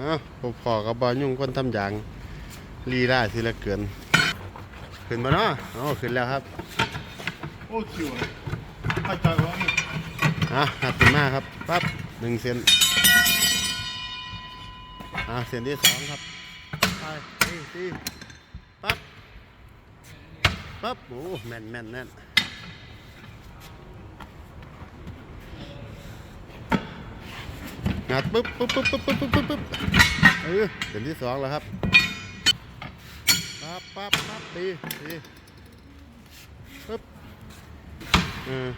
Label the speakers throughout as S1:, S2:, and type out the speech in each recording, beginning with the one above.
S1: อ้าวผมพอกับบอยุ่งคนทำอย่างลีลาสิละเกิน ขึ้นมาเนาะอ๋อขึ้นแล้วครับ
S2: โอ้ชิวเลยไม่ใจวะนี่
S1: อะหัดขึ้นมาครับปั๊บหนึ่งเซนอะเซนที่สองครับไปตีตีปั๊บปั๊บโอ้แม่นแม่นแน่น งัดปุ๊บปุ๊บปุ๊บปุ๊บปุ๊บปุ๊บปุ๊บปุ๊บเออเซนที่สองแล้วครับปั๊บปั๊บปั๊บตีตีปุ๊บเออ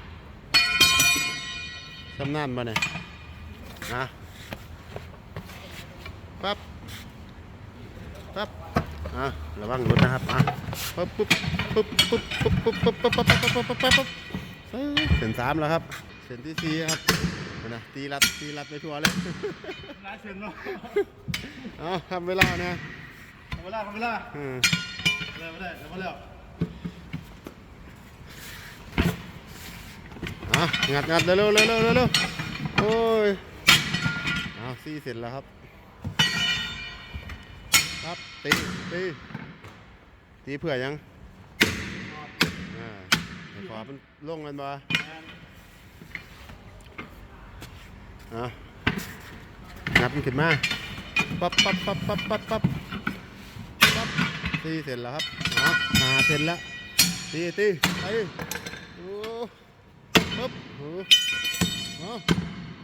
S1: สำนานมาเนี่ยนะปั๊บปั๊บอะระวังรถนะครับอะปุ๊บปุ๊บปุ๊บปุ๊บปุ๊บปุ๊บปุ๊บปุ๊บปุ๊บปุ๊บปุ๊บปุ๊บปุ๊บปุ๊บเอ้ยเส้นสามแล้วครับเส้นที่สี่ครับเอานะตีรัดตีรัดไปทั่วเลย
S2: หลายเซนเนาะ
S1: เอาทำเวลานะ
S2: ทำเวลาทำเวลา
S1: อืม
S2: เร็วไม่ได้เร็วไม่แล้ว
S1: อะงัดงัดเร็วเร็วเร็วเร็วเร็วเร็วโอ้ยเอาสี่เสร็จแล้วครับครับตีตีตีเผื่อยังอ่าไอ้ขวามันลงกันบ่ อะงับมันขึ้นมาปั๊บปั๊บปั๊บปั๊บปั๊บปั๊บปั๊บตีเสร็จแล้วครับอ๋อหาเสร็จแล้วตีตีไปโอ้ปั๊บโอ้โอ้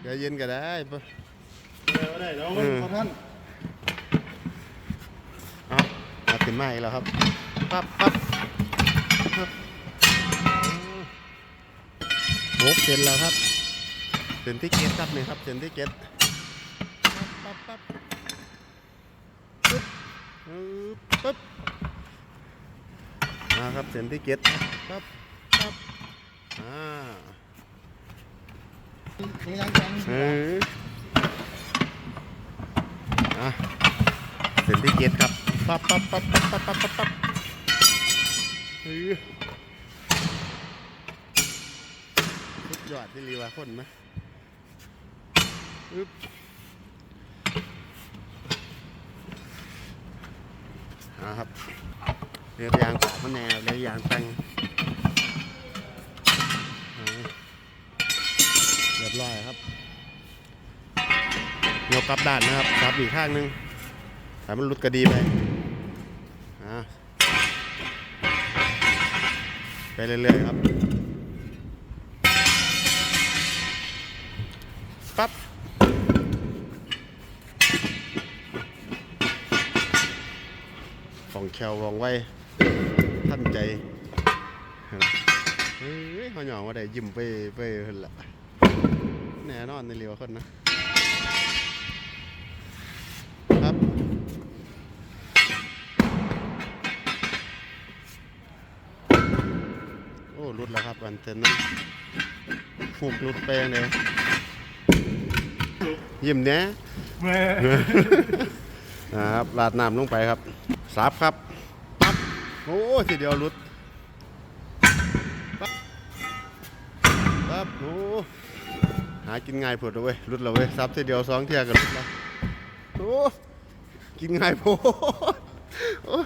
S1: ใจเย็นก็ได้ปะ
S2: เร็วไม่ได้เดี๋ยวขอท่าน
S1: เอางับขึ้นมาอีกแล้วครับปั๊บปั๊บปั๊บโอ้เสร็จแล้วครับ เซ็นที่เกตครับนี่ครับเซ็นที่เกตปั๊บปั๊บปึ๊บปึ๊บนะครับเซ็นที่เกตปั๊บปั๊บอ่าเอออะเซ็นที่เกตครับปั๊บปั๊บปั๊บปั๊บปั๊บปั๊บปั๊บเออยอดที่รีว่าคนไหม อึ๊บนะครับเรือยางมันแนวเรือยางตั้งอ่าเรียบร้อยครับยกกลับด้านนะครับซับอีกข้างหนึงให้มันหลุดกระดีไปอ่าไปเรื่อยๆครับ ของแคววองไว้ท่านใจเฮ้ยเขาหยองว่าได้ยิ้มไปไปเห็นละแน่นอนในเรียวคนนะ ครับโอ้รุดแล้วครับอันเทนนั้นฟูกรุดไปยังเลยยิ้มเนี้ย นะครับราดน้ำลงไปครับสับครับปั๊บโอ้ทีเดียวหลุดปั๊บปั๊บโอ้หากินง่ายผดเลยเว้ยหลุดแล้วเว้ยซับทีเดียวสองเที่ยกันหลุดแล้วโอ้กินง่ายโพดโอ้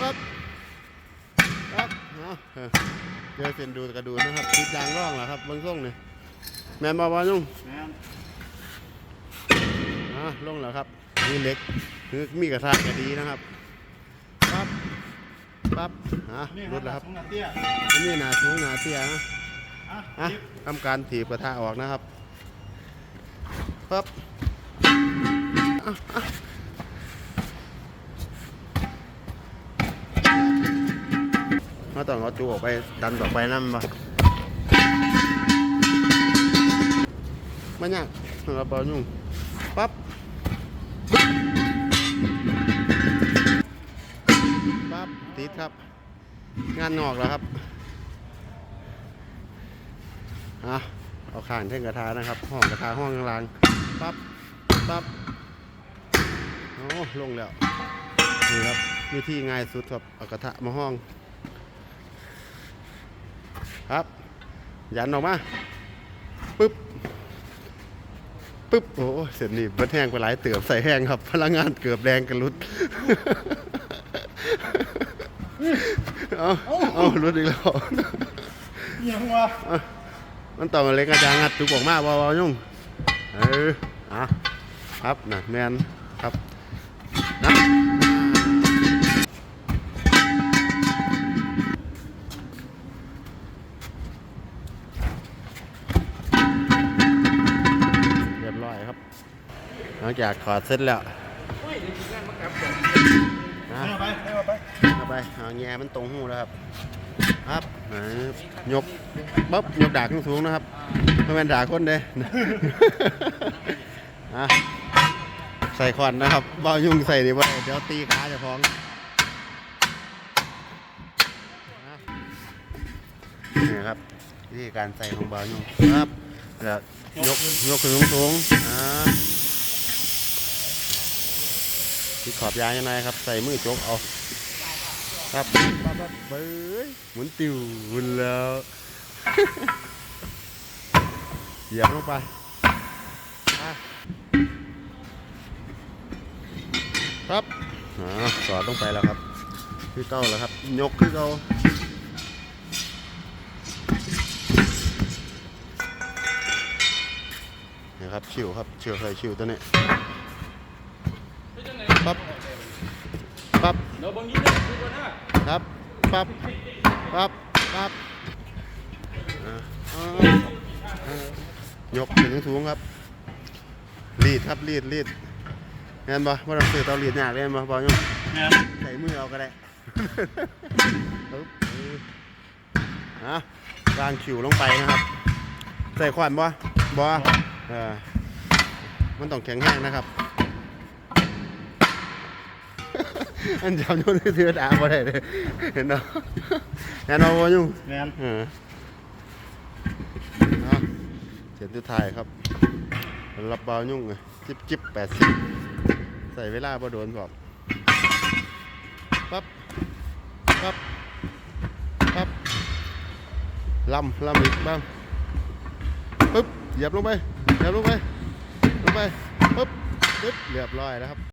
S1: ปั๊บปั๊บเอาเออเดี๋ยวเส้นดูกระดูนะครับติดยางร่องเหรอครับเบางส่งเนี่ยแมนบอบอนุ่ง
S2: แม่
S1: อะลงแล้วครับ นี่เหล็กคือมีกระทะก็ดีนะครับปั๊บปั๊บอะ
S2: นี่
S1: รถแล้วครับ
S2: ของนาเตี้ย
S1: อันนี้หนาสูงหนาเตี้ยนะ
S2: อะ
S1: อะ
S2: จิ๊บ
S1: ทำการถีบกระทะออกนะครับปั๊บอะอะเราต้องเอาจูออกไปดันต่อไปนั่นมาไม่ยากเราเปล่ายุ่งปั๊บ ปั๊บติดครับ งานนอกแล้วครับอะเอาข่างเท่งกระทานะครับ ห้องกระทาห้องกลางปั๊บปั๊บโอ้ลงแล้วนี่ครับวิธีง่ายสุดครับเอากระทะมาห้อง ครับ ยันออกมาปึ๊บ ปึ๊บโอ้เสร็จนี่เบิดแห้งไปหลายเตือบใส่แห้งครับ พลังงานเกือบแรงกันรุดเอาเอารุดอีกแล้ว
S2: ยังวะ
S1: มันต่อมาเล็กอาจารย์งัดจุกออกมาบ่าวๆยุ่งเอออะครับนะแมนครับนะ หลังจากถอดเสร็จแล้วนะ
S2: เอาไปเอาไป
S1: เอาไปเอาแง่มันตรงหูแล้วครับ ครับอ่ายกปั๊บยกดากขึ้นสูงนะครับไม่เป็นดากคนเด้อะใส่ควันนะครับเบายุ่งใส่ดีว่าเดี๋ยวตีขาเจะฟ้าของอะนี่ครับวิธีการใส่ของเบายุ่งครับแล้วยกยกขึ้นสูงๆอ่า ที่ขอบยางยังไงครับ ใส่มือจกเอาครับปั๊บปั๊บเบ้ยหมุนติวหุนแล้วเหยียบลงไปครับอสอดลงไปแล้วครับ คือเก้าแล้วครับ ยกคือเก้านี่ครับชิวครับเชิวใส่ชิวตัวนี้ ปั๊บปั๊บ
S3: เดี๋ยวบางทีเนี่ยคือนน้า
S1: ครับปั๊บปั๊บปั๊บยกถึงสูงครับรีดครับรีดรีดเห็นบ่ว่าเราซื้อเตารีดยากเลยเห็นบ่บอลยงใส่มือเอาก็ได้ปึ๊บเอออะวางคิวลงไปนะครับ ใส่ควันบ่บ่เออมันต้องแข็งแห้งนะครับ อันจำโยนที่เทือดาบ่ได้เลยเห็นเนาะเห็นเนาะบ่ยุ่ง
S2: แม่น
S1: เออเอาเสียนทุดท้ายครับรับเบายุ่งเลยจิบจิบแปดสิบใส่เวลาบ่โดนบอกปั๊บปั๊บปั๊บลำลำอีกบ้างปึ๊บเหยียบลงไปเหยียบลงไปลงไปปึ๊บปึ๊บเรียบร้อยแล้วครับ